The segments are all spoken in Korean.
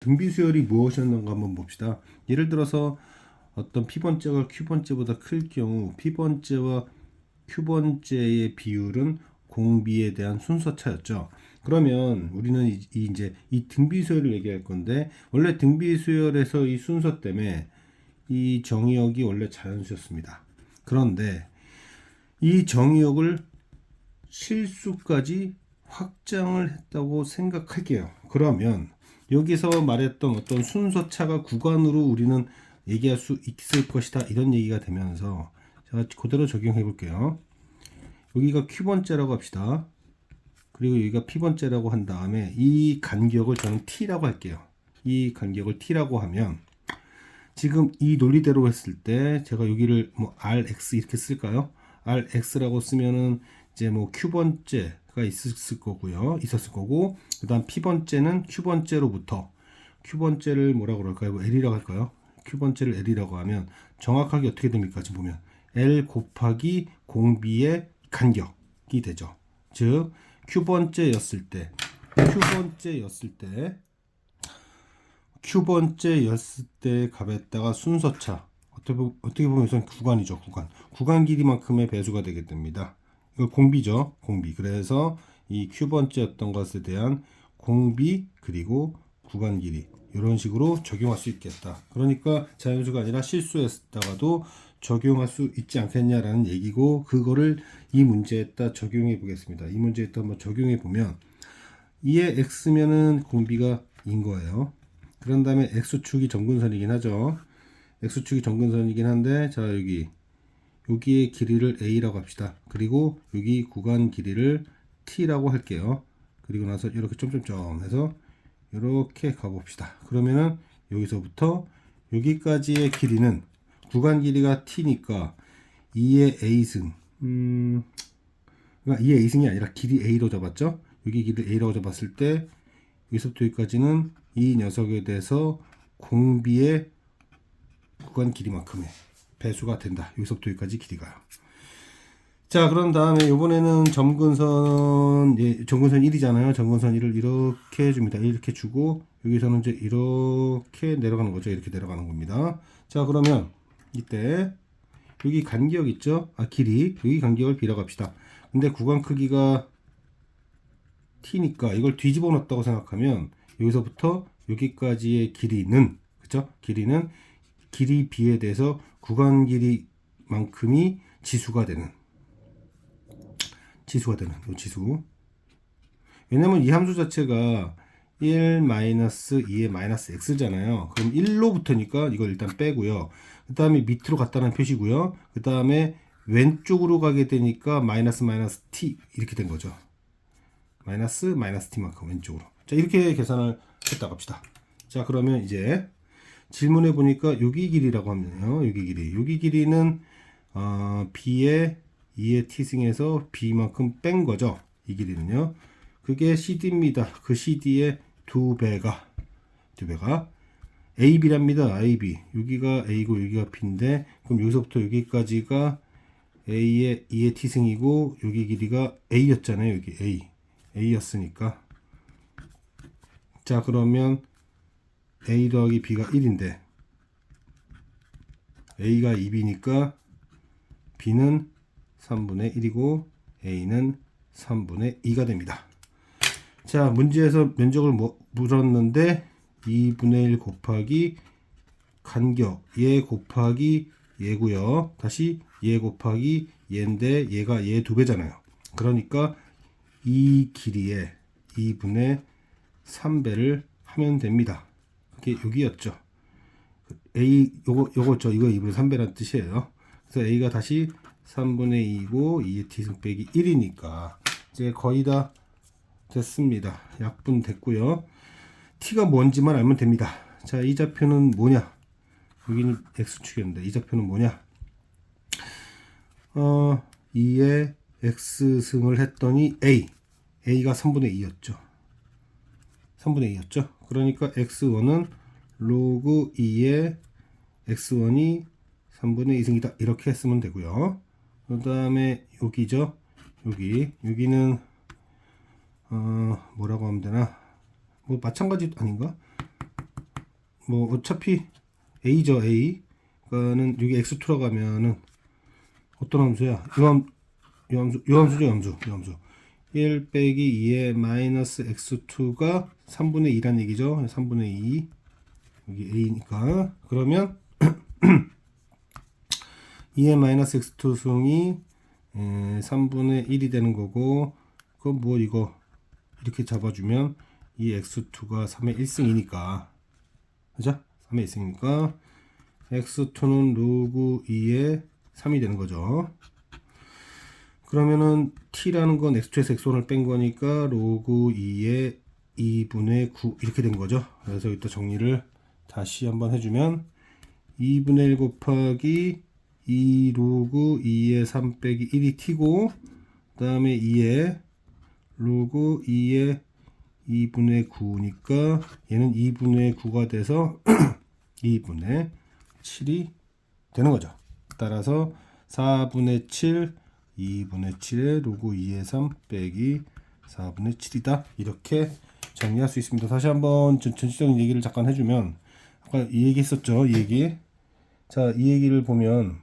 등비 수열이 무엇이었는가 한번 봅시다. 예를 들어서 어떤 P번째가 Q번째보다 클 경우 P번째와 Q번째의 비율은 공비에 대한 순서 차였죠. 그러면 우리는 이, 이 이 제 이 등비 수열을 얘기할 건데 원래 등비 수열에서 이 순서 때문에 이 정의역이 원래 자연수였습니다. 그런데 이 정의역을 실수까지 확장을 했다고 생각할게요. 그러면 여기서 말했던 어떤 순서차가 구간으로 우리는 얘기할 수 있을 것이다. 이런 얘기가 되면서 제가 그대로 적용해 볼게요. 여기가 Q번째라고 합시다. 그리고 여기가 P번째라고 한 다음에 이 간격을 저는 T라고 할게요. 이 간격을 T라고 하면 지금 이 논리대로 했을 때 제가 여기를 뭐 RX 이렇게 쓸까요? RX라고 쓰면은 이제 뭐 Q번째 가 있었을 거고요. 있었을 거고 그다음 P번째는 Q번째로부터 Q번째를 뭐라고 그럴까요? 뭐 L이라고 할까요? Q번째를 L이라고 하면 정확하게 어떻게 됩니까? 지금 보면 L 곱하기 공비의 간격이 되죠. 즉 Q번째였을 때 Q번째였을 때 Q번째였을 때 값에다가 순서차 어떻게 보면 우선 구간이죠 구간 구간 길이만큼의 배수가 되게 됩니다 이거 공비죠. 공비. 그래서 이 Q번째였던 것에 대한 공비 그리고 구간 길이 이런 식으로 적용할 수 있겠다. 그러니까 자연수가 아니라 실수했다가도 적용할 수 있지 않겠냐라는 얘기고 그거를 이 문제에다 적용해 보겠습니다. 이 문제에다 한번 적용해 보면 2의 x면은 공비가 인 거예요. 그런 다음에 x축이 정근선이긴 하죠. x축이 정근선이긴 한데 자 여기 여기의 길이를 a라고 합시다. 그리고 여기 구간 길이를 t라고 할게요. 그리고 나서 이렇게 점점점 해서 이렇게 가봅시다. 그러면은 여기서부터 여기까지의 길이는 구간 길이가 t니까 2의 a승 음 그러니까 2의 a승이 아니라 길이 a로 잡았죠. 여기 길이 a라고 잡았을 때 여기서부터 여기까지는 이 녀석에 대해서 공비의 구간 길이만큼의 배수가 된다. 여기서부터 여기까지 길이가요. 자, 그런 다음에 이번에는 점근선, 예, 점근선 1이잖아요. 점근선 1을 이렇게 해줍니다. 이렇게 주고, 여기서는 이제 이렇게 내려가는 거죠. 이렇게 내려가는 겁니다. 자, 그러면 이때, 여기 간격 있죠? 아, 길이. 여기 간격을 B라고 합시다. 근데 구간 크기가 T니까 이걸 뒤집어 놨다고 생각하면 여기서부터 여기까지의 길이는 그죠? 길이는 길이 b에 대해서 구간 길이만큼이 지수가 되는 지수가 되는 이 지수. 왜냐면 이 함수 자체가 1 마이너스 2의 마이너스 x잖아요. 그럼 1로부터니까 이걸 일단 빼고요. 그 다음에 밑으로 갔다는 표시고요. 그 다음에 왼쪽으로 가게 되니까 마이너스 마이너스 t 이렇게 된 거죠. 마이너스 마이너스 t만큼 왼쪽으로. 자 이렇게 계산을 했다 갑시다. 자 그러면 이제 질문해 보니까 여기 길이라고 하면요. 여기 길이. 여기 길이는 어, b의 2의 t승에서 b만큼 뺀 거죠. 이 길이는요. 그게 cd입니다. 그 cd의 두 배가 두 배가 ab랍니다. ab. 여기가 a고 여기가 b인데 그럼 여기서부터 여기까지가 a의 2의 t승이고 여기 길이가 a였잖아요. 여기 a. a였으니까 자 그러면 a 더하기 b가 1인데 a가 2b니까 b는 3분의 1이고 a는 3분의 2가 됩니다. 자 문제에서 면적을 뭐- 물었는데 2분의 1 곱하기 간격 얘 곱하기 얘고요. 다시 얘 곱하기 얘인데 얘가 얘 두 배잖아요. 그러니까 이 길이에 2분의 3배를 하면 됩니다. 그게 여기였죠. A 요거 요거죠. 이거 2분의 3배라는 뜻이에요. 그래서 A가 다시 3분의 2고 2의 t승 빼기 1이니까 이제 거의 다 됐습니다. 약분 됐고요. t가 뭔지만 알면 됩니다. 자, 이 좌표는 뭐냐? 여기는 x축이었는데 이 좌표는 뭐냐? 어, 2의 x승을 했더니 a a가 3분의 2였죠. 3분의 2였죠. 그러니까 x1은 로그 2의 x1이 3분의 2승이다. 이렇게 했으면 되고요. 그 다음에 여기죠. 여기 여기는 어, 뭐라고 하면 되나? 뭐 마찬가지 아닌가? 뭐 어차피 a죠 a 그러니까는 여기 x2라고 하면은 어떤 함수야? 이 함, 이 함수, 이 함수죠, 이 함수, 이 함수. 1 빼기 2의 마이너스 x2가 3분의 2란 얘기죠. 3분의 2 여기 a니까 그러면 2의 마이너스 x2 승이 3분의 1이 되는 거고 그건 뭐 이거 이렇게 잡아주면 이 x2가 3의 1승이니까 그죠? 3의 1승이니까 x2는 로그 2의 3이 되는 거죠. 그러면은 t라는 건 x2에서 x1을 뺀 거니까 로그 2의 2분의 9 이렇게 된 거죠. 그래서 이따 정리를 다시 한번 해주면 2분의 1 곱하기 2 로그 2의 3 빼기 1이 t고 그 다음에 2의 로그 2의 2분의 9니까 얘는 2분의 9가 돼서 2분의 7이 되는 거죠. 따라서 4분의 7, 2분의 7의 로그 2의 3 빼기 4분의 7이다. 이렇게 정리할 수 있습니다. 다시 한번 전- 전체적인 얘기를 잠깐 해주면 아까 이 얘기 했었죠. 이 얘기. 자, 이 얘기를 보면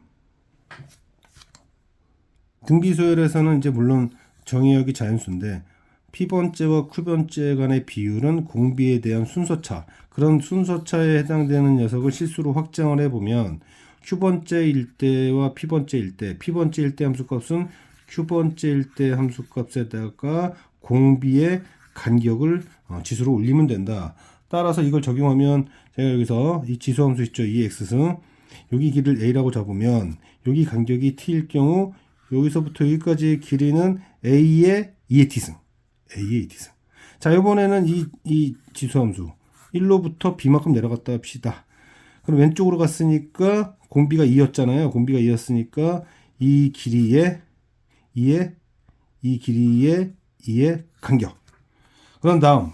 등비소열에서는 이제 물론 정의역이 자연수인데 P번째와 Q번째 간의 비율은 공비에 대한 순서차 그런 순서차에 해당되는 녀석을 실수로 확장을 해보면 Q번째일 때와 P번째일 때 P번째일 때 함수값은 Q번째일 때 함수값에다가 공비의 간격을 어, 지수로 올리면 된다. 따라서 이걸 적용하면 제가 여기서 이 지수 함수 있죠. 이 x승 여기 길을 a라고 잡으면 여기 간격이 t일 경우 여기서부터 여기까지의 길이는 a의 2의 t승. A의 2t승. 자 이번에는 이, 이 지수 함수. 1로부터 b만큼 내려갔다 합시다 그럼 왼쪽으로 갔으니까 공비가 2였잖아요 공비가 2였으니까 이 길이의 2의 이 길이의 2의 간격 그런 다음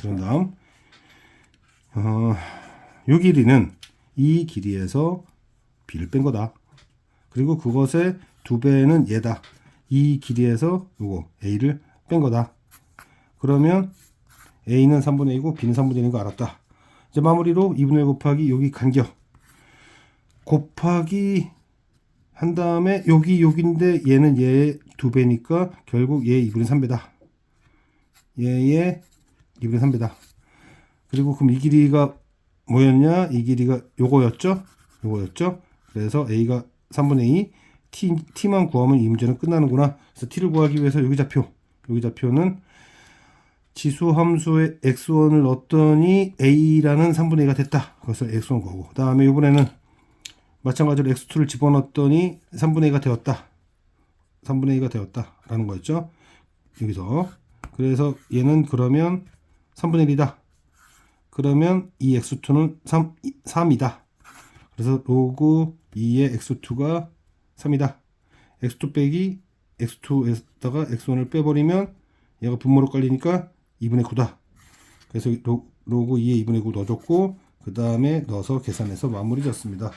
그런 다음 어, 요 길이는 이 길이에서 b를 뺀 거다. 그리고 그것의 두 배는 얘다. 이 길이에서 요거 a를 뺀 거다. 그러면 a는 3분의 1이고 b는 3분의 1인 거 알았다. 이제 마무리로 2분의 1 곱하기 여기 간격 곱하기 한 다음에 여기 여기인데 얘는 얘의 두 배니까 결국 얘 2분의 3배다. 얘의 2분의 3배다. 그리고 그럼 이 길이가 뭐였냐? 이 길이가 요거였죠? 요거였죠? 그래서 a가 3분의 2, t, t만 구하면 이 문제는 끝나는구나. 그래서 t를 구하기 위해서 여기 좌표, 여기 좌표는 지수 함수의 x1을 넣었더니 a라는 3분의 2가 됐다. 그래서 x1 거고. 그 다음에 이번에는 마찬가지로 x2를 집어넣었더니 3분의 2가 되었다. 3분의 2가 되었다. 라는 거였죠. 여기서. 그래서 얘는 그러면 3분의 1이다. 그러면 이 x2는 3, 3이다. 그래서 로그 2의 x2가 3이다. x2 빼기 x2에다가 x1을 빼버리면 얘가 분모로 깔리니까 2분의 9다. 그래서 로, 로그 2의 2분의 9 넣어줬고 그 다음에 넣어서 계산해서 마무리 졌습니다.